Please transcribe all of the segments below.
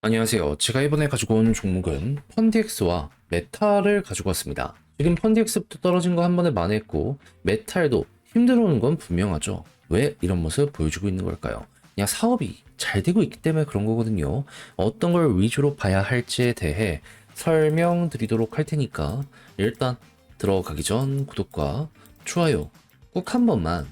안녕하세요. 제가 이번에 가지고 온 종목은 펀디엑스와 메탈을 가지고 왔습니다. 지금 펀디엑스부터 떨어진 거 한 번에 만회했고 메탈도 힘들어오는 건 분명하죠. 왜 이런 모습 보여주고 있는 걸까요? 그냥 사업이 잘 되고 있기 때문에 그런 거거든요. 어떤 걸 위주로 봐야 할지에 대해 설명드리도록 할 테니까 일단 들어가기 전 구독과 좋아요 꼭 한 번만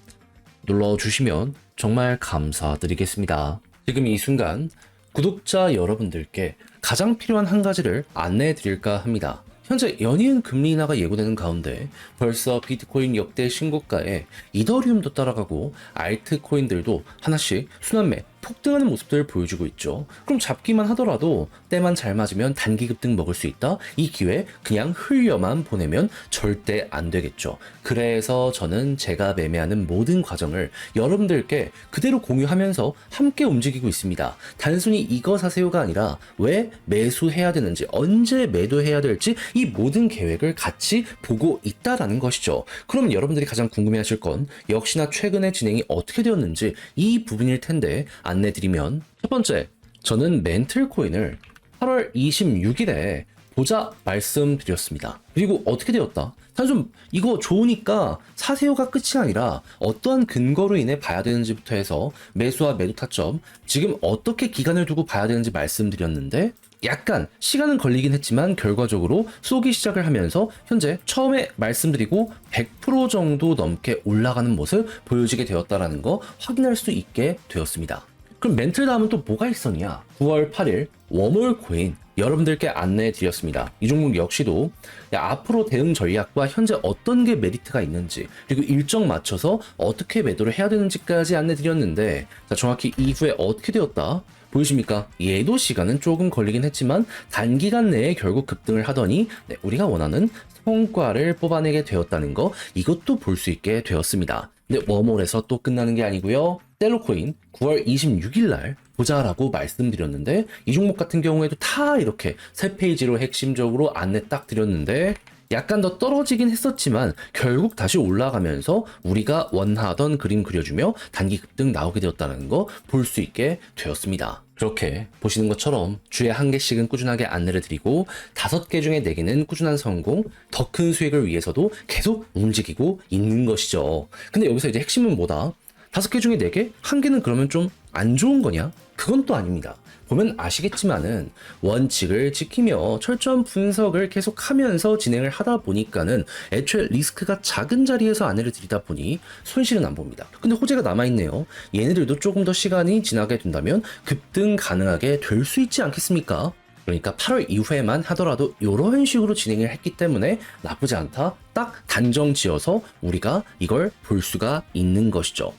눌러주시면 정말 감사드리겠습니다. 지금 이 순간 구독자 여러분들께 가장 필요한 한 가지를 안내해 드릴까 합니다. 현재 연이은 금리 인하가 예고되는 가운데 벌써 비트코인 역대 신고가에 이더리움도 따라가고 알트코인들도 하나씩 순환매 폭등하는 모습들을 보여주고 있죠. 그럼 잡기만 하더라도 때만 잘 맞으면 단기 급등 먹을 수 있다. 이 기회 그냥 흘려만 보내면 절대 안 되겠죠. 그래서 저는 제가 매매하는 모든 과정을 여러분들께 그대로 공유하면서 함께 움직이고 있습니다. 단순히 이거 사세요가 아니라 왜 매수해야 되는지 언제 매도해야 될지 이 모든 계획을 같이 보고 있다라는 것이죠. 그럼 여러분들이 가장 궁금해하실 건 역시나 최근에 진행이 어떻게 되었는지 이 부분일 텐데 안내 드리면 첫 번째 저는 멘틀 코인을 8월 26일에 보자 말씀드렸습니다. 그리고 어떻게 되었다? 단순 이거 좋으니까 사세요가 끝이 아니라 어떠한 근거로 인해 봐야 되는지부터 해서 매수와 매도 타점 지금 어떻게 기간을 두고 봐야 되는지 말씀드렸는데 약간 시간은 걸리긴 했지만 결과적으로 쏘기 시작을 하면서 현재 처음에 말씀드리고 100% 정도 넘게 올라가는 모습 보여지게 되었다라는 거 확인할 수 있게 되었습니다. 그럼 멘틀 다음은 또 뭐가 있었냐? 9월 8일 웜월 코인 여러분들께 안내해 드렸습니다. 이 종목 역시도 야, 앞으로 대응 전략과 현재 어떤 게 메리트가 있는지 그리고 일정 맞춰서 어떻게 매도를 해야 되는지까지 안내 드렸는데 자, 정확히 이후에 어떻게 되었다? 보이십니까? 얘도 시간은 조금 걸리긴 했지만 단기간 내에 결국 급등을 하더니 네, 우리가 원하는 성과를 뽑아내게 되었다는 거 이것도 볼 수 있게 되었습니다. 근데 워몰에서 또 끝나는 게 아니고요. 셀로코인 9월 26일 날 보자라고 말씀드렸는데 이 종목 같은 경우에도 다 이렇게 세 페이지로 핵심적으로 안내 딱 드렸는데 약간 더 떨어지긴 했었지만 결국 다시 올라가면서 우리가 원하던 그림 그려주며 단기 급등 나오게 되었다는 거 볼 수 있게 되었습니다. 그렇게 보시는 것처럼 주에 한 개씩은 꾸준하게 안내를 드리고 다섯 개 중에 네 개는 꾸준한 성공, 더 큰 수익을 위해서도 계속 움직이고 있는 것이죠. 근데 여기서 이제 핵심은 뭐다? 다섯 개 중에 네 개? 한 개는 그러면 좀 안 좋은 거냐? 그건 또 아닙니다. 보면 아시겠지만은 원칙을 지키며 철저한 분석을 계속하면서 진행을 하다 보니까는 애초에 리스크가 작은 자리에서 안내를 드리다 보니 손실은 안 봅니다. 근데 호재가 남아있네요. 얘네들도 조금 더 시간이 지나게 된다면 급등 가능하게 될 수 있지 않겠습니까? 그러니까 8월 이후에만 하더라도 이런 식으로 진행을 했기 때문에 나쁘지 않다. 딱 단정 지어서 우리가 이걸 볼 수가 있는 것이죠.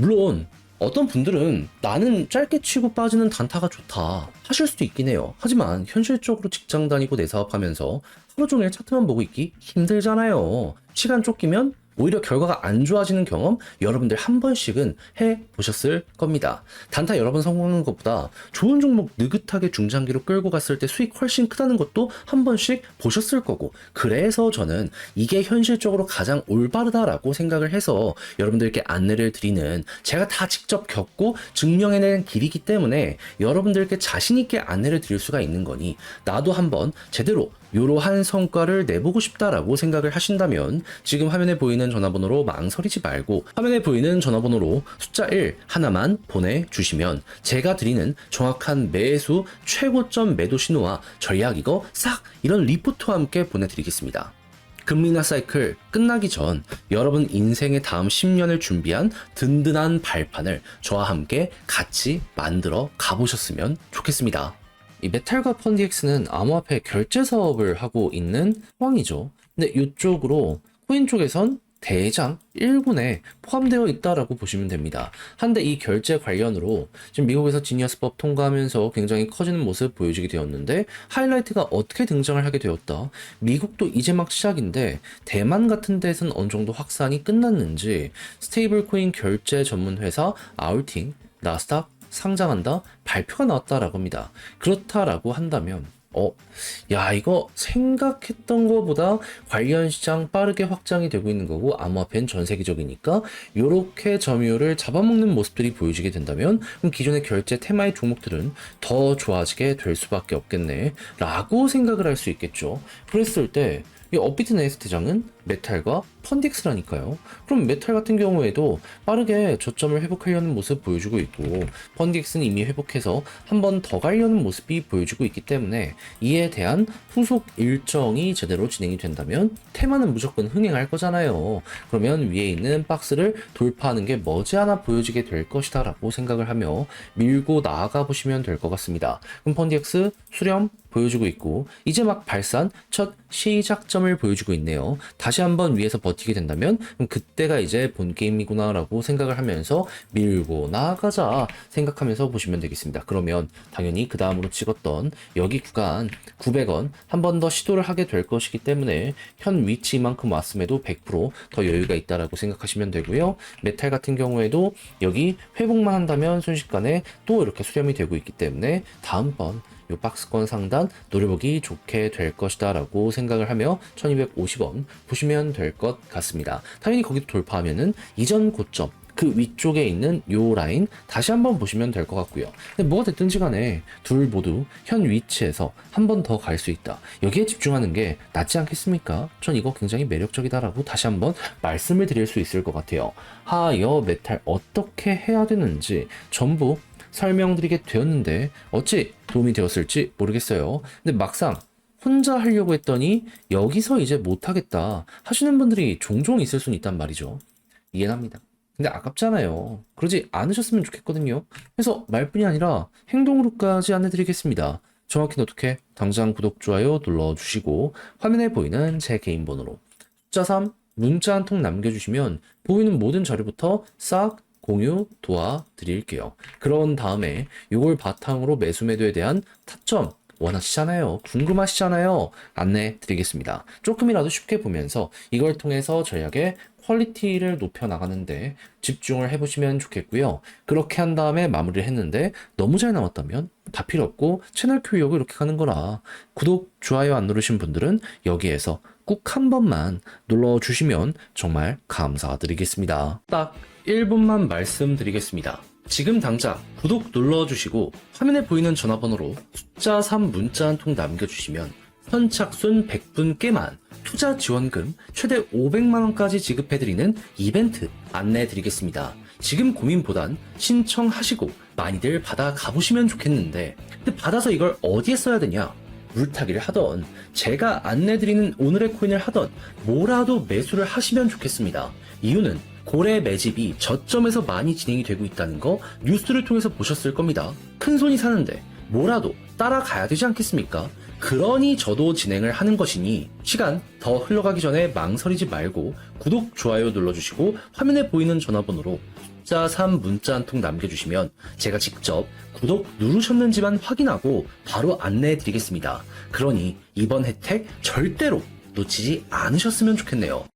물론 어떤 분들은 나는 짧게 치고 빠지는 단타가 좋다 하실 수도 있긴 해요. 하지만 현실적으로 직장 다니고 내 사업하면서 하루 종일 차트만 보고 있기 힘들잖아요. 시간 쫓기면 오히려 결과가 안 좋아지는 경험 여러분들 한 번씩은 해 보셨을 겁니다. 단타 여러 번 성공하는 것보다 좋은 종목 느긋하게 중장기로 끌고 갔을 때 수익 훨씬 크다는 것도 한 번씩 보셨을 거고 그래서 저는 이게 현실적으로 가장 올바르다라고 생각을 해서 여러분들께 안내를 드리는 제가 다 직접 겪고 증명해낸 길이기 때문에 여러분들께 자신 있게 안내를 드릴 수가 있는 거니 나도 한번 제대로 이러한 성과를 내보고 싶다라고 생각을 하신다면 지금 화면에 보이는 전화번호로 망설이지 말고 화면에 보이는 전화번호로 숫자 1 하나만 보내주시면 제가 드리는 정확한 매수 최고점 매도 신호와 전략 이거 싹 이런 리포트와 함께 보내드리겠습니다. 금리나 사이클 끝나기 전 여러분 인생의 다음 10년을 준비한 든든한 발판을 저와 함께 같이 만들어 가보셨으면 좋겠습니다. 이 메탈과 펀디엑스는 암호화폐 결제 사업을 하고 있는 상황이죠. 근데 이쪽으로 코인 쪽에선 대장 1군에 포함되어 있다라고 보시면 됩니다. 한데 이 결제 관련으로 지금 미국에서 지니어스법 통과하면서 굉장히 커지는 모습 보여지게 되었는데 하이라이트가 어떻게 등장을 하게 되었다. 미국도 이제 막 시작인데 대만 같은 데서는 어느 정도 확산이 끝났는지 스테이블 코인 결제 전문 회사 아울팅, 나스닥 상장한다 발표가 나왔다라고 합니다. 그렇다라고 한다면 어, 야, 이거 생각했던 것보다 관련 시장 빠르게 확장이 되고 있는 거고, 암호화폐는 전 세계적이니까, 요렇게 점유율을 잡아먹는 모습들이 보여지게 된다면, 그럼 기존의 결제 테마의 종목들은 더 좋아지게 될 수밖에 없겠네. 라고 생각을 할 수 있겠죠. 그랬을 때, 이 업비트 네스트장은 메탈과 펀딕스라니까요. 그럼 메탈 같은 경우에도 빠르게 저점을 회복하려는 모습 보여주고 있고 펀딕스는 이미 회복해서 한 번 더 가려는 모습이 보여주고 있기 때문에 이에 대한 후속 일정이 제대로 진행이 된다면 테마는 무조건 흥행할 거잖아요. 그러면 위에 있는 박스를 돌파하는 게 머지않아 보여지게 될 것이다 라고 생각을 하며 밀고 나아가 보시면 될 것 같습니다. 그럼 펀딕스 수렴 보여주고 있고 이제 막 발산 첫 시작점 을 보여주고 있네요. 다시 한번 위에서 버티게 된다면 그때가 이제 본 게임이구나라고 생각을 하면서 밀고 나가자 생각하면서 보시면 되겠습니다. 그러면 당연히 그 다음으로 찍었던 여기 구간 900원 한 번 더 시도를 하게 될 것이기 때문에 현 위치만큼 왔음에도 100%더 여유가 있다라고 생각하시면 되고요. 메탈 같은 경우에도 여기 회복만 한다면 순식간에 또 이렇게 수렴이 되고 있기 때문에 다음번 요 박스권 상단 노려보기 좋게 될 것이다 라고 생각을 하며 1250원 보시면 될 것 같습니다. 당연히 거기도 돌파하면은 이전 고점 그 위쪽에 있는 요 라인 다시 한번 보시면 될 것 같고요. 근데 뭐가 됐든지 간에 둘 모두 현 위치에서 한 번 더 갈 수 있다. 여기에 집중하는 게 낫지 않겠습니까? 전 이거 굉장히 매력적이다라고 다시 한번 말씀을 드릴 수 있을 것 같아요. 하여 메탈 어떻게 해야 되는지 전부 설명드리게 되었는데 어찌 도움이 되었을지 모르겠어요. 근데 막상 혼자 하려고 했더니 여기서 이제 못하겠다 하시는 분들이 종종 있을 수는 있단 말이죠. 이해는 합니다. 근데 아깝잖아요. 그러지 않으셨으면 좋겠거든요. 그래서 말뿐이 아니라 행동으로까지 안내드리겠습니다. 정확히는 어떻게? 당장 구독, 좋아요 눌러주시고 화면에 보이는 제 개인 번호로 숫자 3 문자 한 통 남겨주시면 보이는 모든 자료부터 싹 공유 도와드릴게요. 그런 다음에 이걸 바탕으로 매수 매도에 대한 타점 원하시잖아요. 궁금하시잖아요. 안내 드리겠습니다. 조금이라도 쉽게 보면서 이걸 통해서 전략의 퀄리티를 높여 나가는데 집중을 해보시면 좋겠고요. 그렇게 한 다음에 마무리를 했는데 너무 잘 나왔다면 다 필요 없고 채널 교육을 이렇게 가는 거라 구독, 좋아요 안 누르신 분들은 여기에서 꼭 한 번만 눌러주시면 정말 감사드리겠습니다. 딱 1분만 말씀드리겠습니다. 지금 당장 구독 눌러주시고 화면에 보이는 전화번호로 숫자 3 문자 한 통 남겨주시면 선착순 100분께만 투자 지원금 최대 500만원까지 지급해드리는 이벤트 안내해드리겠습니다. 지금 고민보단 신청하시고 많이들 받아 가보시면 좋겠는데 근데 받아서 이걸 어디에 써야 되냐? 물타기를 하던 제가 안내드리는 오늘의 코인을 하던 뭐라도 매수를 하시면 좋겠습니다. 이유는 고래 매집이 저점에서 많이 진행이 되고 있다는 거 뉴스를 통해서 보셨을 겁니다. 큰 손이 사는데 뭐라도 따라가야 되지 않겠습니까? 그러니 저도 진행을 하는 것이니 시간 더 흘러가기 전에 망설이지 말고 구독, 좋아요 눌러주시고 화면에 보이는 전화번호로 숫자 3 문자 한 통 남겨주시면 제가 직접 구독 누르셨는지만 확인하고 바로 안내해 드리겠습니다. 그러니 이번 혜택 절대로 놓치지 않으셨으면 좋겠네요.